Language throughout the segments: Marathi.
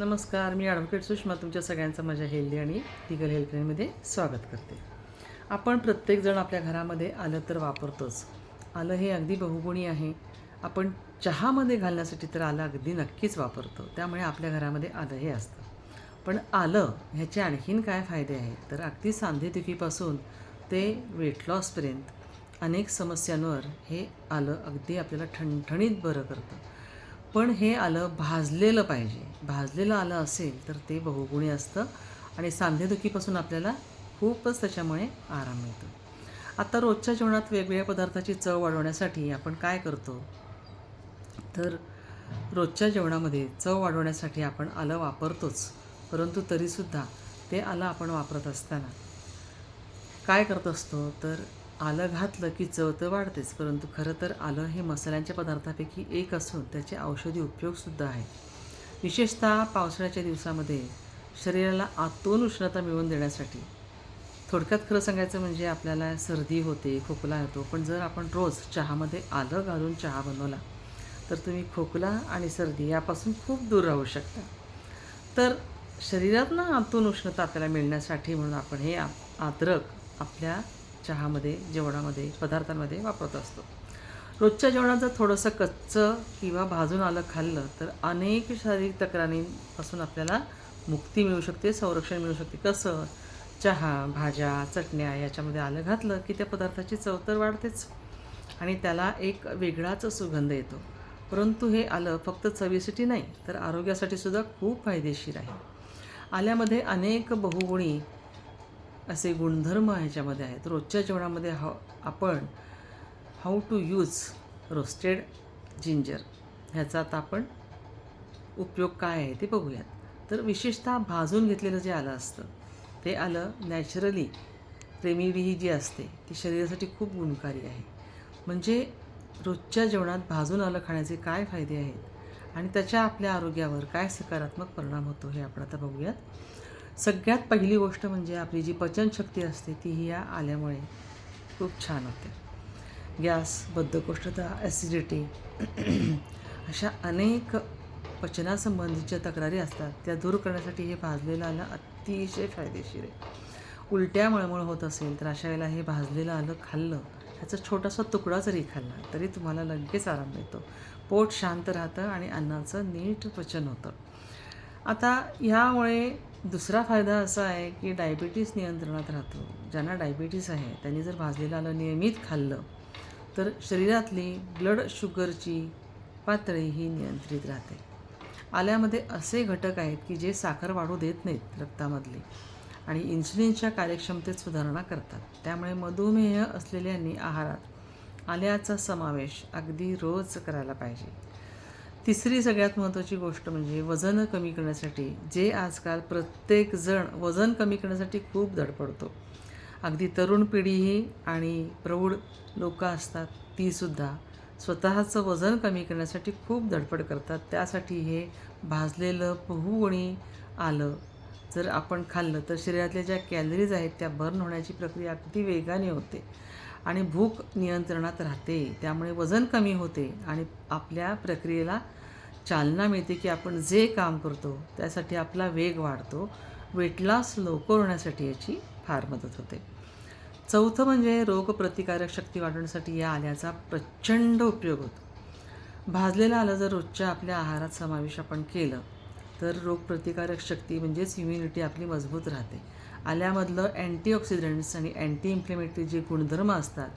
नमस्कार मी ॲडव्होकेट सुषमा तुमच्या सगळ्यांचं माझ्या हेल्दी आणि लिगल हेल्थलाईनमध्ये स्वागत करते. आपण प्रत्येकजण आपल्या घरामध्ये आलं तर वापरतोच. आलं हे अगदी बहुगुणी आहे. आपण चहामध्ये घालण्यासाठी तर आलं अगदी नक्कीच वापरतो. त्यामुळे आपल्या घरामध्ये आलं हे असतं. पण आलं ह्याचे आणखीन काय फायदे आहेत? तर अगदी सांधेदुखीपासून ते वेट लॉसपर्यंत अनेक समस्यांवर हे आलं अगदी आपल्याला ठणठणीत बरं करतं. पण हे आलं भाजलेलं पाहिजे. भाजलेलं आलं असेल तर ते बहुगुणी असतं आणि सांधेदुखीपासून आपल्याला खूपच त्याच्यामुळे आराम मिळतो. आता रोजच्या जेवणात वेगवेगळ्या पदार्थाची चव वाढवण्यासाठी आपण काय करतो? तर रोजच्या जेवणामध्ये चव वाढवण्यासाठी आपण आलं वापरतोच परंतु तरीसुद्धा ते आलं आपण वापरत असताना. काय करत असतो? तर आलं घातलं की चव तर वाढतेच परंतु खरं तर आलं हे मसाल्यांच्या पदार्थापैकी एक असून त्याचे औषधी उपयोगसुद्धा आहेत. विशेषतः पावसाळ्याच्या दिवसामध्ये शरीराला आतून उष्णता मिळवून देण्यासाठी. थोडक्यात खरं सांगायचं म्हणजे आपल्याला सर्दी होते खोकला होतो पण जर आपण रोज चहामध्ये आलं घालून चहा बनवला तर तुम्ही खोकला आणि सर्दी यापासून खूप दूर राहू शकता. तर शरीरात ना आतून उष्णता आपल्याला मिळण्यासाठी म्हणून आपण हे आ- अद्रक आपल्या चहामध्ये जेवणामध्ये पदार्थांमध्ये वापरत असतो. रोजच्या जेवणात जर थोडंसं कच्चं किंवा भाजून आलं खाल्लं तर अनेक शारीरिक तक्रारींपासून आपल्याला मुक्ती मिळू शकते संरक्षण मिळू शकते. कसं? चहा भाज्या चटण्या याच्यामध्ये आलं घातलं की त्या पदार्थाची चव तर वाढतेच आणि त्याला एक वेगळाच सुगंध येतो. परंतु हे आलं फक्त चवीसाठी नाही तर आरोग्यासाठी सुद्धा खूप फायदेशीर आहे. आल्यामध्ये अनेक बहुगुणी असे गुणधर्म ह्याच्यामध्ये आहेत. रोजच्या जेवणामध्ये हा आपण how to use roasted ginger. ह्याचा आता आपण उपयोग काय आहे ते बघूयात. तर विशेषतः भाजून घेतलेलं जे आलं असतं ते आलं नॅचरली रेमिडी ही जी असते ती शरीरासाठी खूप गुणकारी आहे. म्हणजे रोजच्या जेवणात भाजून आलं खाण्याचे काय फायदे आहेत आणि त्याच्या आपल्या आरोग्यावर काय सकारात्मक परिणाम होतो हे आपण आता बघूयात. सगळ्यात पहिली गोष्ट म्हणजे आपली जी पचनशक्ती असते ती ही या आल्यामुळे खूप छान होते. गॅस बद्धकोष्ठता ॲसिडिटी अशा अनेक पचनासंबंधीच्या तक्रारी असतात. त्या दूर करण्यासाठी हे भाजलेलं आलं अतिशय फायदेशीर आहे. उलट्या मळमळ होत असेल तर अशा वेळेला हे भाजलेलं आलं खाल्लं ह्याचा छोटासा तुकडा जरी खाल्ला तरी तुम्हाला लगेच आराम मिळतो. पोट शांत राहतं आणि अन्नाचं नीट पचन होतं. आता ह्यामुळे दुसरा फायदा असा आहे की डायबिटीस नियंत्रणात राहतो. ज्यांना डायबिटीस आहे त्यांनी जर भाजलेलं आलं नियमित खाल्लं तर शरीरातली ब्लड शुगरची पातळी ही नियंत्रित राहते. आल्यामध्ये असे घटक आहेत की जे साखर वाढू देत नाहीत रक्तामधले आणि इन्सुलिनच्या कार्यक्षमतेत सुधारणा करतात. त्यामुळे मधुमेह असलेल्यांनी आहारात आल्याचा समावेश अगदी रोज करायला पाहिजे. तिसरी सगळ्यात महत्त्वाची गोष्ट म्हणजे वजन कमी करण्यासाठी जे आजकाल प्रत्येकजण वजन कमी करण्यासाठी खूप धडपडतो. अगदी तरुण पिढीही आणि प्रौढ लोकं असतात तीसुद्धा स्वतःचं वजन कमी करण्यासाठी खूप धडपड करतात. त्यासाठी हे भाजलेलं बहुगुणी आलं जर आपण खाल्लं तर शरीरातल्या ज्या कॅलरीज आहेत त्या बर्न होण्याची प्रक्रिया अगदी वेगाने होते आणि भूक नियंत्रणात राहते. त्यामुळे वजन कमी होते आणि आपल्या प्रक्रियेला चालना मिळते की आपण जे काम करतो त्यासाठी आपला वेग वाढतो. वेट लॉस लवकर होण्यासाठी याची फार मदत होते. चौथं म्हणजे रोगप्रतिकारक शक्ती वाढवण्यासाठी या आल्याचा प्रचंड उपयोग होतो. भाजलेलं आलं जर रोजच्या आपल्या आहारात समावेश आपण केलं तर रोगप्रतिकारक शक्ती म्हणजेच इम्युनिटी आपली मजबूत राहते. आल्यामधलं अँटीऑक्सिडंट्स आणि अँटी इन्फ्लेमेटरी जे गुणधर्म असतात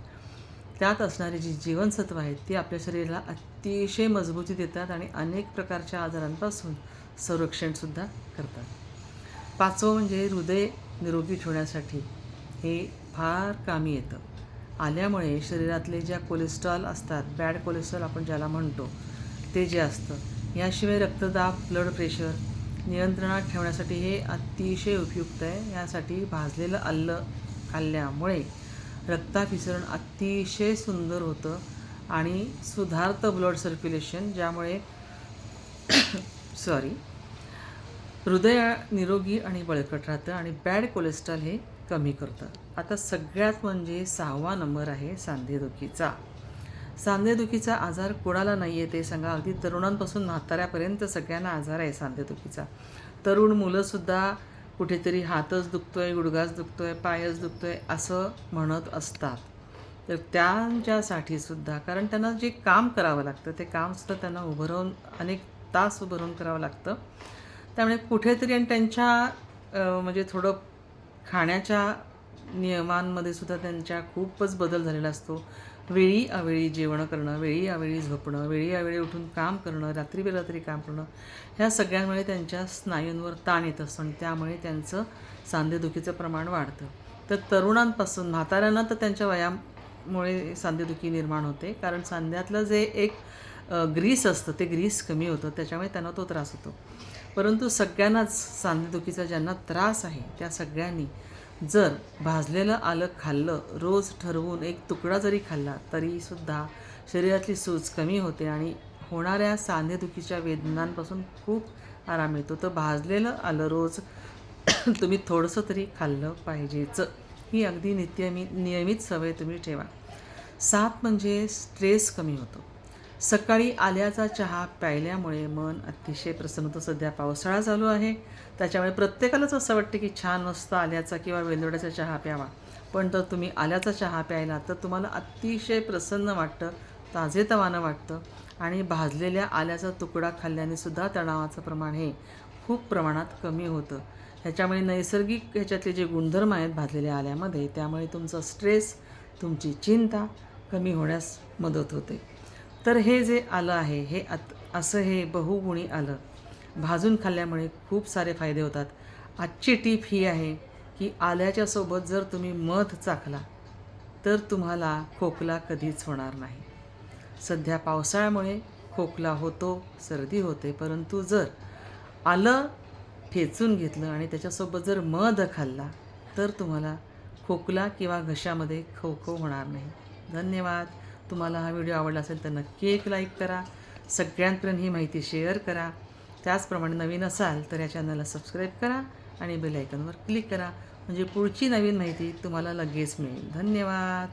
त्यात असणारी जी जीवनसत्व आहेत ती आपल्या शरीराला अतिशय मजबूती देतात आणि अनेक प्रकारच्या आजारांपासून संरक्षणसुद्धा करतात. पाचवं म्हणजे हृदय निरोगी ठेवण्यासाठी. हे फार कामी येतं. आल्यामुळे शरीरातले ज्या कोलेस्ट्रॉल असतात बॅड कोलेस्ट्रॉल आपण ज्याला म्हणतो ते जे असतं याशिवाय रक्तदाब ब्लड प्रेशर नियंत्रणात ठेवण्यासाठी हे अतिशय उपयुक्त आहे. यासाठी भाजलेलं अल्ल खाल्ल्यामुळे रक्ताभिसरण अतिशय सुंदर होतं आणि सुधारतं ब्लड सर्क्युलेशन ज्यामुळे सॉरी हृदय निरोगी आणि बळकट राहतं आणि बॅड कोलेस्ट्रॉल हे कमी करतं आता सगळ्यात म्हणजे सहावा नंबर आहे सांधेदुखीचा. सांधेदुखीचा आजार कोणाला नाही आहे ते सांगा. अगदी तरुणांपासून म्हाताऱ्यापर्यंत सगळ्यांना आजार आहे सांधेदुखीचा. तरुण मुलंसुद्धा कुठेतरी हातच दुखतो आहे गुडघाच आहे पायच दुखतो आहे असं म्हणत असतात. तर त्यांच्यासाठी सुद्धा कारण त्यांना जे काम करावं लागतं ते कामसुद्धा त्यांना उभं राहून अनेक तास उभं राहून करावं लागतं. त्यामुळे कुठेतरी आणि त्यांच्या म्हणजे थोडं खाण्याच्या नियमांमध्ये सुद्धा त्यांच्या खूपच बदल झालेला असतो. वेळी अवेळी जेवण करणं वेळी अवेळी झोपणं वेळी अवेळी उठून काम करणं रात्री बेरात्री काम करणं ह्या सगळ्यांमुळे त्यांच्या स्नायूंवर ताण येत असतो आणि त्यामुळे त्यांचं सांधेदुखीचं प्रमाण वाढतं. तर तरुणांपासून म्हाताऱ्यांना तर त्यांच्या वयामुळे सांधेदुखी निर्माण होते. कारण सांध्यातलं जे एक ग्रीस असतं ते ग्रीस कमी होतं. त्याच्यामुळे त्यांना तो त्रास होतो. परंतु सगळ्यांनाच सांधेदुखीचा ज्यांना त्रास आहे त्या सगळ्यांनी जर भाजलेलं आलं खाल्लं रोज ठरवून एक तुकडा जरी खाल्ला तरीसुद्धा शरीरातली सूज कमी होते आणि होणाऱ्या सांधेदुखीच्या वेदनांपासून खूप आराम मिळतो. तर भाजलेलं आलं रोज तुम्ही थोडंसं तरी खाल्लं पाहिजेच. ही अगदी नित्यमी नियमित सवय तुम्ही ठेवा. सात म्हणजे स्ट्रेस कमी होतो. सकाळी आल्याचा चहा प्यायल्यामुळे मन अतिशय प्रसन्न होतं सध्या पावसाळा चालू आहे. त्याच्यामुळे प्रत्येकालाच असं वाटतं की छान मस्त आल्याचा किंवा वेलदोड्याचा चहा प्यावा. पण जर तुम्ही आल्याचा चहा प्यायला तर तुम्हाला अतिशय प्रसन्न वाटतं ताजेतवानं वाटतं आणि भाजलेल्या आल्याचा तुकडा खाल्ल्याने सुद्धा तणावाचं प्रमाण हे खूप प्रमाणात कमी होतं. ह्याच्यामुळे नैसर्गिक ह्याच्यातले जे गुणधर्म आहेत भाजलेल्या आल्यामध्ये त्यामुळे तुमचा स्ट्रेस तुमची चिंता कमी होण्यास मदत होते. तर हे जे आलं आहे हे आत असं हे बहुगुणी आलं. भाजून खाल्ल्यामुळे खूप सारे फायदे होतात. आजची टीप ही आहे की आल्याच्या सोबत जर तुम्ही मध चाखला तर तुम्हाला खोकला कधीच होणार नाही. सध्या पावसाळ्यामुळे खोकला होतो सर्दी होते परंतु जर आलं ठेचून घेतलं आणि त्याच्यासोबत जर मध खाल्ला तर तुम्हाला खोकला किंवा घशामध्ये खवखव होणार नाही. धन्यवाद. तुम्हाला हा व्हिडिओ आवडला असेल तर नक्की एक लाईक करा. सगळ्यांपर्यंत ही माहिती शेअर करा. त्याचप्रमाणे नवीन असाल तर या चॅनलला सबस्क्राईब करा आणि बेल आयकॉनवर क्लिक करा. म्हणजे पुढची नवीन माहिती तुम्हाला लगेच मिळेल. धन्यवाद.